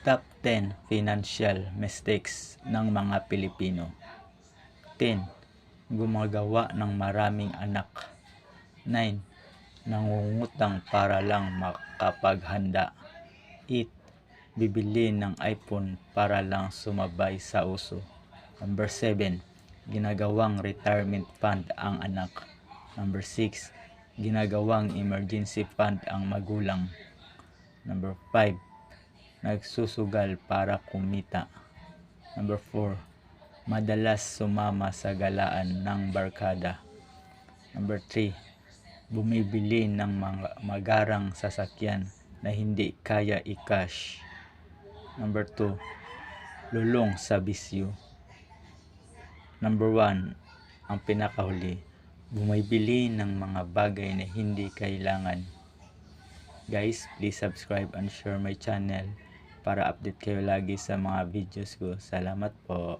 Top 10 Financial Mistakes ng mga Pilipino 10. Gumagawa ng maraming anak 9. Nangungutang para lang makapaghanda 8. Bibili ng iPhone para lang sumabay sa uso Number 7. Ginagawang retirement fund ang anak Number 6. Ginagawang emergency fund ang magulang Number 5 nagsusugal para kumita. Number 4. Madalas sumama sa galaan ng barkada. Number 3. Bumibili ng mga magarang sasakyan na hindi kaya i-cash. Number 2. Lulong sa bisyo. Number 1. Ang pinakahuli. Bumibili ng mga bagay na hindi kailangan. Guys, please subscribe and share my channel para update kayo lagi sa mga videos ko. Salamat po.